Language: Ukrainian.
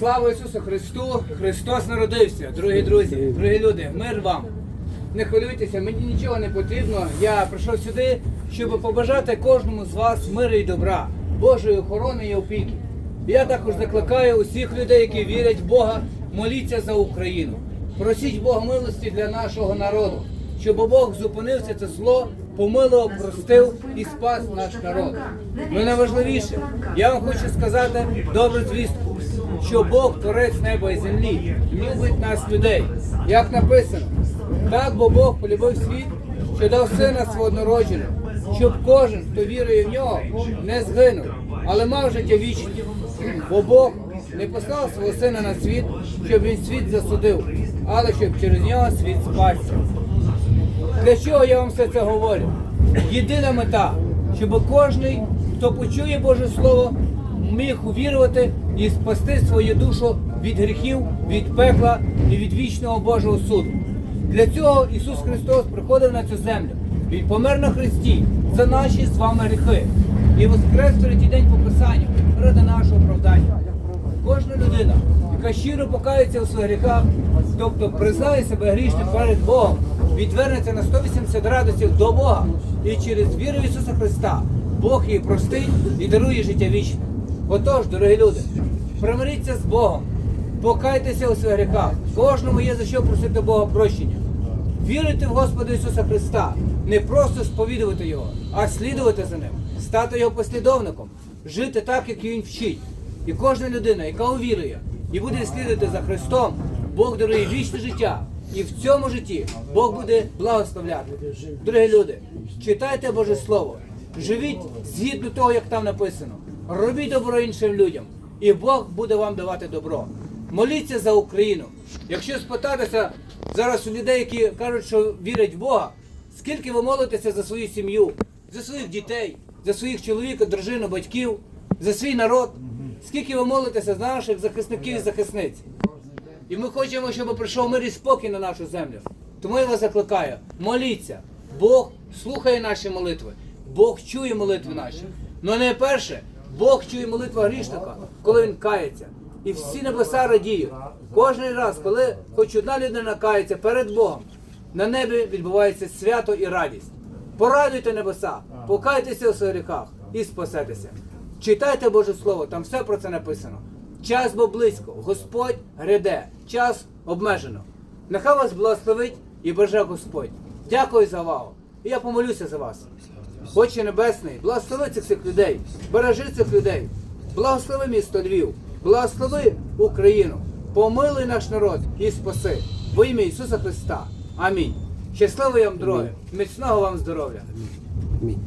Слава Ісусу Христу! Христос народився, дорогі друзі, дорогі люди, мир вам. Не хвилюйтеся, мені нічого не потрібно. Я прийшов сюди, щоб побажати кожному з вас миру і добра, Божої охорони і опіки. Я також закликаю усіх людей, які вірять в Бога, моліться за Україну. Просіть Бога милості для нашого народу, щоб Бог зупинився це зло, помилував, простив і спас наш народ. Ну найважливіше, я вам хочу сказати добру звістку, що Бог творець неба і землі, любить нас людей. Як написано, так бо Бог полюбив світ, що дав сина свого однородженого, щоб кожен, хто вірує в нього, не згинув, але мав життя вічне. Бо Бог не послав свого сина на світ, щоб він світ засудив, але щоб через нього світ спасся. Для чого я вам все це говорю? Єдина мета, щоб кожен, хто почує Боже Слово, міг увірувати і спасти свою душу від гріхів, від пекла і від вічного Божого суду. Для цього Ісус Христос приходив на цю землю. Він помер на Христі за наші з вами гріхи. І воскрес третій день по Писанню ради нашого оправдання. Кожна людина, яка щиро покається у своїх гріхах, тобто признає себе грішним перед Богом, відвернеться на 180 градусів до Бога і через віру Ісуса Христа Бог її простить і дарує життя вічне. Отож, дорогі люди, примиріться з Богом, покайтеся у своїх гріхах. Кожному є за що просити Бога прощення. Вірити в Господа Ісуса Христа, не просто сповідувати Його, а слідувати за Ним, стати Його послідовником, жити так, як Він вчить. І кожна людина, яка увірує і буде слідувати за Христом, Бог дарує вічне життя. І в цьому житті Бог буде благословляти. Дорогі люди, читайте Боже Слово, живіть згідно того, як там написано. Робіть добро іншим людям, і Бог буде вам давати добро. Моліться за Україну. Якщо спитатися зараз у людей, які кажуть, що вірять в Бога, скільки ви молитеся за свою сім'ю, за своїх дітей, за своїх чоловіків, дружину, батьків, за свій народ, скільки ви молитеся за наших захисників і захисниць. І ми хочемо, щоб прийшов мир і спокій на нашу землю. Тому я вас закликаю, моліться. Бог слухає наші молитви, Бог чує молитви наші. Ну найперше, Бог чує молитву грішника, коли він кається. І всі небеса радіють. Кожен раз, коли хоч одна людина кається перед Богом, на небі відбувається свято і радість. Порадуйте небеса, покайтеся у своїх гріхах і спасетеся. Читайте Боже Слово, там все про це написано. Час бо близько, Господь гряде, час обмежено. Нехай вас благословить і береже Господь. Дякую за увагу. І я помолюся за вас. Отче Небесний, благослови цих всіх людей, бережи цих людей, благослови місто Львів, благослови Україну, помилуй наш народ і спаси. Во ім'я Ісуса Христа. Амінь. Щасливої вам дороги, міцного вам здоров'я. Амінь.